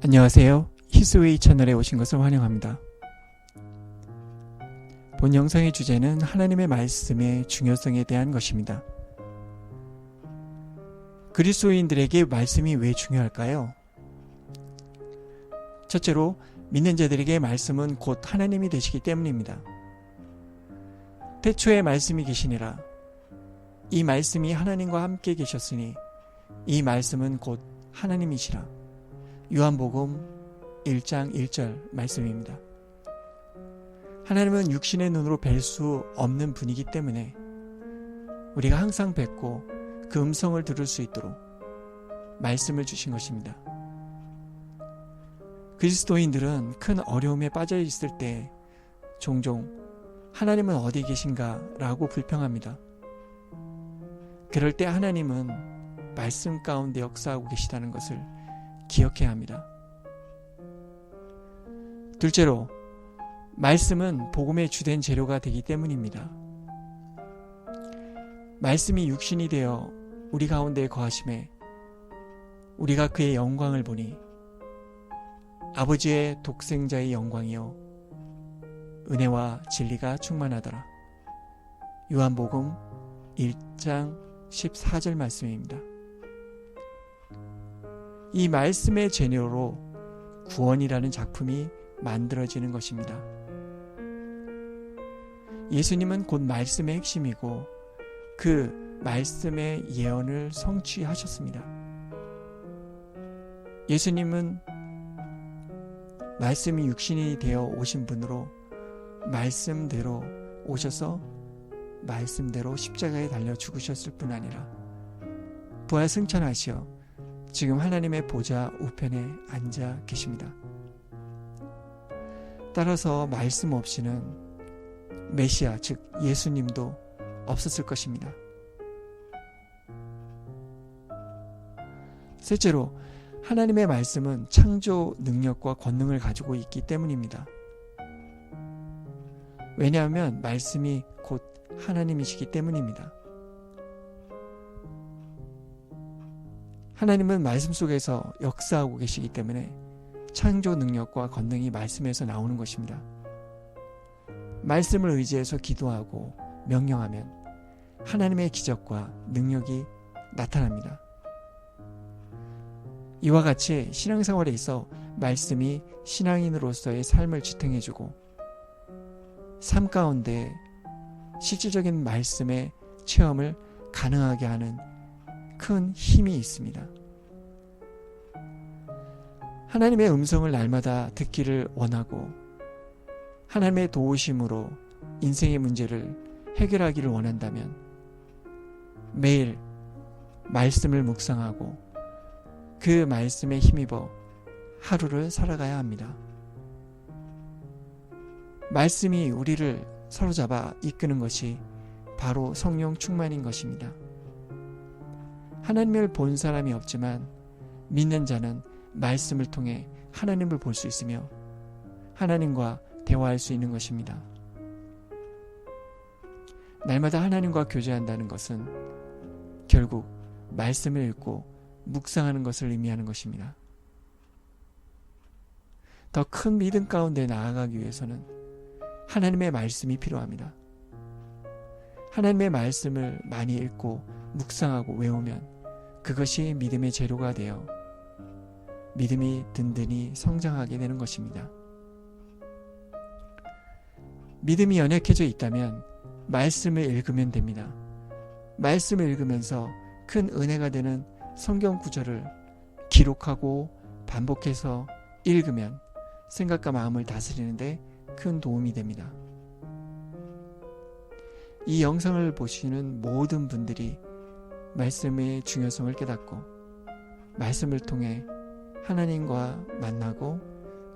안녕하세요. 히스웨이 채널에 오신 것을 환영합니다. 본 영상의 주제는 하나님의 말씀의 중요성에 대한 것입니다. 그리스도인들에게 말씀이 왜 중요할까요? 첫째로 믿는 자들에게 말씀은 곧 하나님이 되시기 때문입니다. 태초에 말씀이 계시니라. 이 말씀이 하나님과 함께 계셨으니 이 말씀은 곧 하나님이시라. 요한복음 1장 1절 말씀입니다. 하나님은 육신의 눈으로 뵐 수 없는 분이기 때문에 우리가 항상 뵙고 그 음성을 들을 수 있도록 말씀을 주신 것입니다. 그리스도인들은 큰 어려움에 빠져 있을 때 종종 하나님은 어디 계신가 라고 불평합니다. 그럴 때 하나님은 말씀 가운데 역사하고 계시다는 것을 기억해야 합니다. 둘째로, 말씀은 복음의 주된 재료가 되기 때문입니다. 말씀이 육신이 되어 우리 가운데 거하심에 우리가 그의 영광을 보니 아버지의 독생자의 영광이요 은혜와 진리가 충만하더라. 요한복음 1장 14절 말씀입니다. 이 말씀의 재료로 구원이라는 작품이 만들어지는 것입니다. 예수님은 곧 말씀의 핵심이고 그 말씀의 예언을 성취하셨습니다. 예수님은 말씀이 육신이 되어 오신 분으로 말씀대로 오셔서 말씀대로 십자가에 달려 죽으셨을 뿐 아니라 부활 승천하시어 지금 하나님의 보좌 우편에 앉아 계십니다. 따라서 말씀 없이는 메시아, 즉 예수님도 없었을 것입니다. 셋째로 하나님의 말씀은 창조 능력과 권능을 가지고 있기 때문입니다. 왜냐하면 말씀이 곧 하나님이시기 때문입니다. 하나님은 말씀 속에서 역사하고 계시기 때문에 창조 능력과 권능이 말씀에서 나오는 것입니다. 말씀을 의지해서 기도하고 명령하면 하나님의 기적과 능력이 나타납니다. 이와 같이 신앙생활에 있어 말씀이 신앙인으로서의 삶을 지탱해주고 삶 가운데 실질적인 말씀의 체험을 가능하게 하는 큰 힘이 있습니다. 하나님의 음성을 날마다 듣기를 원하고 하나님의 도우심으로 인생의 문제를 해결하기를 원한다면 매일 말씀을 묵상하고 그 말씀에 힘입어 하루를 살아가야 합니다. 말씀이 우리를 사로잡아 이끄는 것이 바로 성령 충만인 것입니다. 하나님을 본 사람이 없지만 믿는 자는 말씀을 통해 하나님을 볼 수 있으며 하나님과 대화할 수 있는 것입니다. 날마다 하나님과 교제한다는 것은 결국 말씀을 읽고 묵상하는 것을 의미하는 것입니다. 더 큰 믿음 가운데 나아가기 위해서는 하나님의 말씀이 필요합니다. 하나님의 말씀을 많이 읽고 묵상하고 외우면 그것이 믿음의 재료가 되어 믿음이 든든히 성장하게 되는 것입니다. 믿음이 연약해져 있다면 말씀을 읽으면 됩니다. 말씀을 읽으면서 큰 은혜가 되는 성경 구절을 기록하고 반복해서 읽으면 생각과 마음을 다스리는데 큰 도움이 됩니다. 이 영상을 보시는 모든 분들이 말씀의 중요성을 깨닫고 말씀을 통해 하나님과 만나고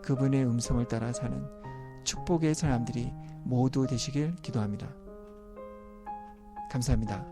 그분의 음성을 따라 사는 축복의 사람들이 모두 되시길 기도합니다. 감사합니다.